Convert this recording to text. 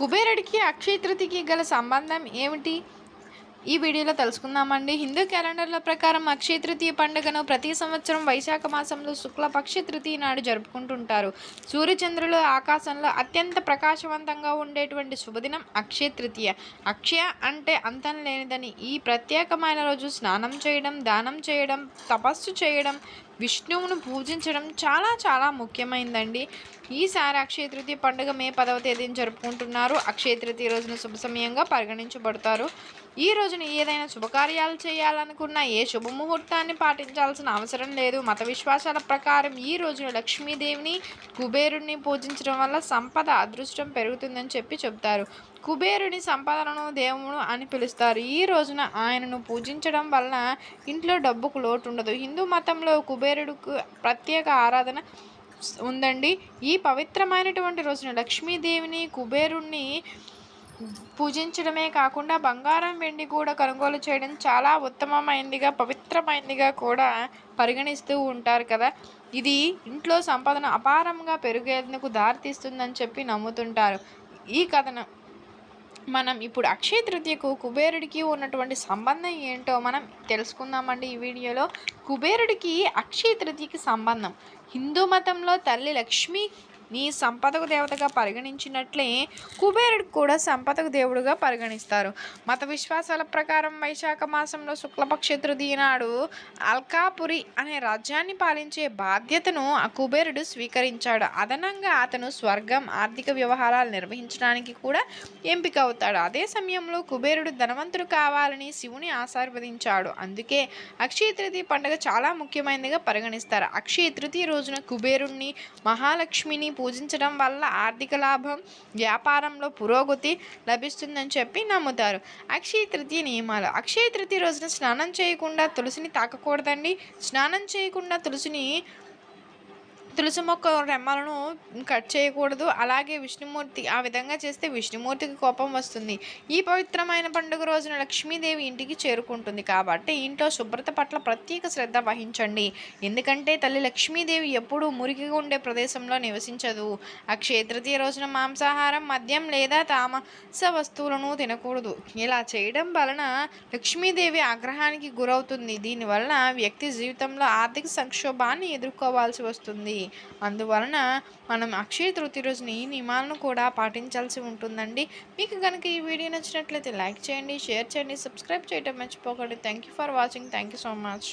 కుబేరుడికి అక్షయ తృతీయకి గల సంబంధం ఏమిటి? ఈ వీడియోలో తెలుసుకుందామండి. హిందూ క్యాలెండర్ల ప్రకారం అక్షయ తృతీయ పండుగను ప్రతి సంవత్సరం వైశాఖ మాసంలో శుక్లపక్ష తృతీయ నాడు జరుపుకుంటుంటారు. సూర్యచంద్రులు ఆకాశంలో అత్యంత ప్రకాశవంతంగా ఉండేటువంటి శుభదినం అక్షయ తృతీయ. అక్షయ అంటే అంతం లేనిదని ఈ ప్రత్యేకమైన రోజు స్నానం చేయడం దానం చేయడం తపస్సు చేయడం విష్ణువును పూజించడం చాలా చాలా ముఖ్యమైనదండి ఈసారి అక్షయ తృతీయ పండుగ మే పదవ తేదీని జరుపుకుంటున్నారు. అక్షయ తృతీయ రోజున శుభ సమయంగా పరిగణించబడతారు. ఈ రోజున ఏదైనా శుభకార్యాలు చేయాలనుకున్నా ఏ శుభముహూర్తాన్ని పాటించాల్సిన అవసరం లేదు. మత విశ్వాసాల ప్రకారం ఈ రోజున లక్ష్మీదేవిని కుబేరుణ్ణి పూజించడం వల్ల సంపద అదృష్టం పెరుగుతుందని చెప్పి చెబుతారు. కుబేరుని సంపదలను దేవుడు అని పిలుస్తారు. ఈ రోజున ఆయనను పూజించడం వలన ఇంట్లో డబ్బుకు లోటు ఉండదు హిందూ మతంలో కుబేరుడికి ప్రత్యేక ఆరాధన ఉందండి. ఈ పవిత్రమైనటువంటి రోజున లక్ష్మీదేవిని కుబేరుణ్ణి పూజించడమే కాకుండా బంగారం వెండి కూడా కొనుగోలు చేయడం చాలా ఉత్తమమైనదిగా పవిత్రమైనదిగా కూడా పరిగణిస్తూ ఉంటారు కదా. ఇది ఇంట్లో సంపదన అపారంగా పెరిగేందుకు దారితీస్తుందని చెప్పి నమ్ముతుంటారు. ఈ కథనం మనం ఇప్పుడు అక్షయ తృతీయకు కుబేరుడికి ఉన్నటువంటి సంబంధం ఏంటో మనం తెలుసుకుందామండి ఈ వీడియోలో. కుబేరుడికి అక్షయ తృతీయకి సంబంధం. హిందూ మతంలో తల్లి లక్ష్మీ నీ సంపదకు దేవతగా పరిగణించినట్లే కుబేరుడు కూడా సంపదకు దేవుడుగా పరిగణిస్తారు. మత విశ్వాసాల ప్రకారం వైశాఖ మాసంలో శుక్లపక్ష తృతీయ నాడు అల్కాపురి అనే రాజ్యాన్ని పాలించే బాధ్యతను ఆ కుబేరుడు స్వీకరించాడు. అదనంగా అతను స్వర్గం ఆర్థిక వ్యవహారాలు నిర్వహించడానికి కూడా ఎంపిక అవుతాడు. అదే సమయంలో కుబేరుడు ధనవంతుడు కావాలని శివుని ఆశీర్వదించాడు. అందుకే అక్షయ తృతీయ పండుగ చాలా ముఖ్యమైనదిగా పరిగణిస్తారు. అక్షయ తృతీయ రోజున కుబేరుణ్ణి మహాలక్ష్మిని పూజించడం వల్ల ఆర్థిక లాభం వ్యాపారంలో పురోగతి లభిస్తుందని చెప్పి నమ్ముతారు. అక్షయ తృతీయ నియమాలు. అక్షయ తృతీయ రోజున స్నానం చేయకుండా తులసిని తాకకూడదండి. స్నానం చేయకుండా తులసిని తులసి మొక్క రెమ్మలను కట్ చేయకూడదు. అలాగే విష్ణుమూర్తి ఆ విధంగా చేస్తే విష్ణుమూర్తికి కోపం వస్తుంది. ఈ పవిత్రమైన పండుగ రోజున లక్ష్మీదేవి ఇంటికి చేరుకుంటుంది. కాబట్టి ఇంట్లో శుభ్రత పట్ల ప్రత్యేక శ్రద్ధ వహించండి. ఎందుకంటే తల్లి లక్ష్మీదేవి ఎప్పుడూ మురికిగా ఉండే ప్రదేశంలో నివసించదు. అక్షయ తృతీయ రోజున మాంసాహారం మద్యం లేదా తామస వస్తువులను తినకూడదు. ఇలా చేయడం వలన లక్ష్మీదేవి ఆగ్రహానికి గురవుతుంది. దీనివలన వ్యక్తి జీవితంలో ఆర్థిక సంక్షోభాన్ని ఎదుర్కోవాల్సి వస్తుంది. అందువలన మనం అక్షయ తృతీయ రోజున ఈ నియమాలను కూడా పాటించాల్సి ఉంటుందండి. మీకు కనుక ఈ వీడియో నచ్చినట్లయితే లైక్ చేయండి షేర్ చేయండి సబ్స్క్రైబ్ చేయడం మర్చిపోకండి. Thank you for watching thank you so much